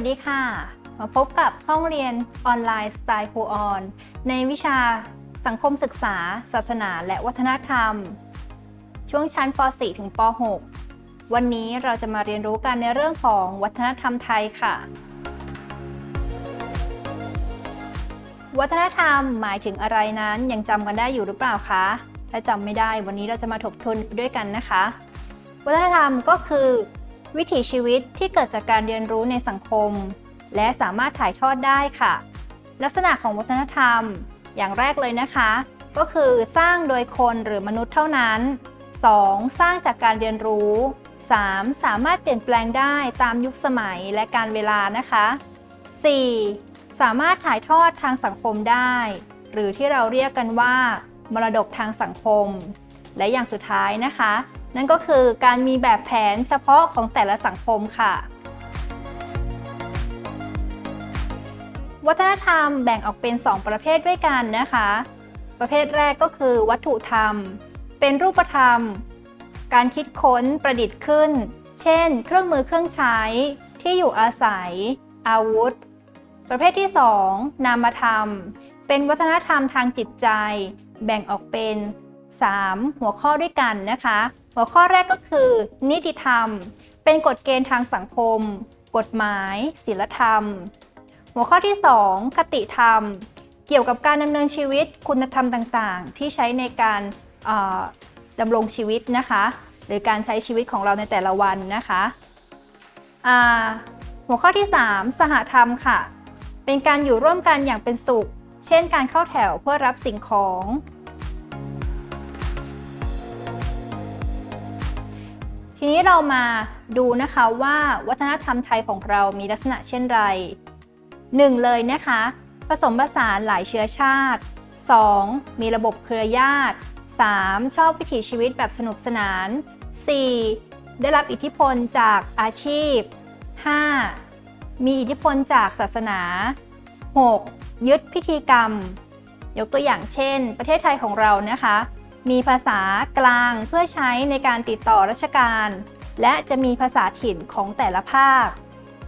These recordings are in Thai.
สวัสดีค่ะ มาพบกับห้องเรียนออนไลน์สไตล์ครูออน ในวิชาสังคมศึกษา ศาสนา และวัฒนธรรม ช่วงชั้นป .4 ถึงป .6 วันนี้เราจะมาเรียนรู้กันในเรื่องของวัฒนธรรมไทยค่ะ วัฒนธรรมหมายถึงอะไรนั้นยังจำกันได้อยู่หรือเปล่าคะ ถ้าจำไม่ได้วันนี้เราจะมาทบทวนด้วยกันนะคะ วัฒนธรรมก็คือ วิถีชีวิตที่เกิดจากการเรียนรู้ในสังคม และสามารถถ่ายทอดได้ค่ะ ลักษณะของวัฒนธรรม อย่างแรกเลยนะคะ ก็คือสร้างโดยคนหรือมนุษย์เท่านั้น 2. สร้างจากการเรียนรู้ 3. สามารถเปลี่ยนแปลงได้ตามยุคสมัยและการเวลานะคะ 4. สามารถถ่ายทอดทางสังคมได้ หรือที่เราเรียกกันว่า มรดกทางสังคม และอย่างสุดท้ายนะคะ นั่นก็คือการมีแบบแผนเฉพาะของแต่ละสังคมค่ะ วัฒนธรรมแบ่งออกเป็น 2 ประเภทด้วยกันนะคะ ประเภทแรกก็คือวัตถุธรรม เป็นรูปธรรม การคิดค้นประดิษฐ์ขึ้น เช่น เครื่องมือเครื่องใช้ ที่อยู่อาศัย อาวุธ ประเภทที่ 2 นามธรรม เป็นวัฒนธรรมทางจิตใจ แบ่งออกเป็น 3 หัวข้อด้วยกันนะคะ หัวข้อแรกก็คือ นิติธรรม เป็นกฎเกณฑ์ทางสังคม กฎหมาย ศีลธรรม หัวข้อที่ 2 คติธรรม เกี่ยวกับการดำเนินชีวิตคุณธรรมต่างๆ ที่ใช้ในการดำรงชีวิตนะคะ หรือการใช้ชีวิตของเราในแต่ละวันนะคะหัวข้อที่ 3 สหธรรมค่ะ เป็นการอยู่ร่วมกันอย่างเป็นสุข เช่นการเข้าแถวเพื่อรับสิ่งของ ทีนี้เรามาดูนะคะว่าวัฒนธรรมไทยของเรามีลักษณะเช่นไร 1. เลยนะคะ ผสมผสานหลายเชื้อชาติ 2. มีระบบเครือญาติ 3. ชอบวิถีชีวิตแบบสนุกสนาน 4. ได้รับอิทธิพลจากอาชีพ 5. มีอิทธิพลจากศาสนา 6. ยึดพิธีกรรม ยกตัวอย่างเช่น ประเทศไทยของเรานะคะ มีภาษากลางเพื่อใช้ในการติดต่อราชการ และจะมีภาษาถิ่นของแต่ละภาค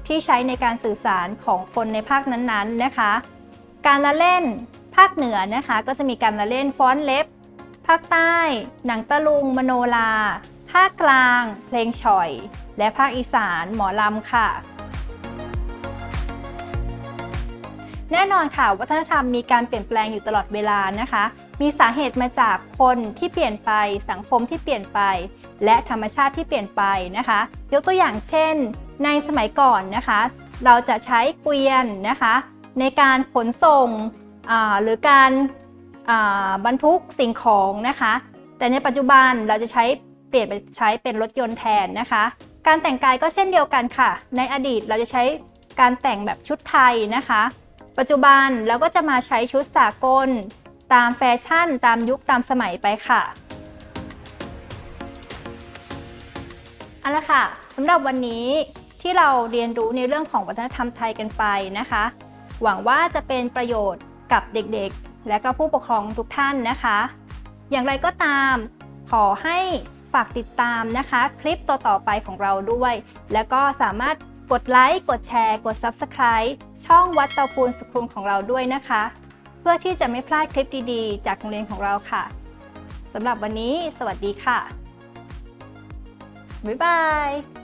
ที่ใช้ในการสื่อสารของคนในภาคนั้นๆนะคะ การละเล่นภาคเหนือนะคะ ก็จะมีการละเล่นฟ้อนเล็บ ภาคใต้ หนังตะลุง มโนลาภาคกลาง เพลงฉ่อย และภาคอีสานหมอลำค่ะแน่นอนค่ะ วัฒนธรรมมีการเปลี่ยนแปลงอยู่ตลอดเวลานะคะ มีสาเหตุมาจากคนที่เปลี่ยนไปสังคมที่เปลี่ยนไป และธรรมชาติที่เปลี่ยนไปนะคะ ยกตัวอย่างเช่น ในสมัยก่อนนะคะ เราจะใช้เกวียนนะคะ ในการขนส่งหรือการบรรทุกสิ่งของนะคะ แต่ในปัจจุบันเราจะใช้เปลี่ยนไปใช้เป็นรถยนต์แทนนะคะ การแต่งกายก็เช่นเดียวกันค่ะ ในอดีตเราจะใช้การแต่งแบบชุดไทยนะคะ ปัจจุบันเราก็จะมาใช้ชุดสากล ตามแฟชั่น ตามยุคตามสมัยไปค่ะเอาละค่ะสำหรับวันนี้ที่เราเรียนรู้ในเรื่องของวัฒนธรรมไทยกันไปนะคะ หวังว่าจะเป็นประโยชน์กับเด็กๆ และก็ผู้ปกครองทุกท่านนะคะ อย่างไรก็ตามขอให้ฝากติดตามนะคะ คลิปต่อๆไปของเราด้วย แล้วก็สามารถกดไลค์ กดแชร์ กด Subscribe ช่องวัดเตาปูนสุขุมของเราด้วยนะคะ เพื่อที่จะไม่พลาดคลิปดีๆ จากโรงเรียนของเราค่ะสำหรับวันนี้ สวัสดีค่ะ บ๊ายบาย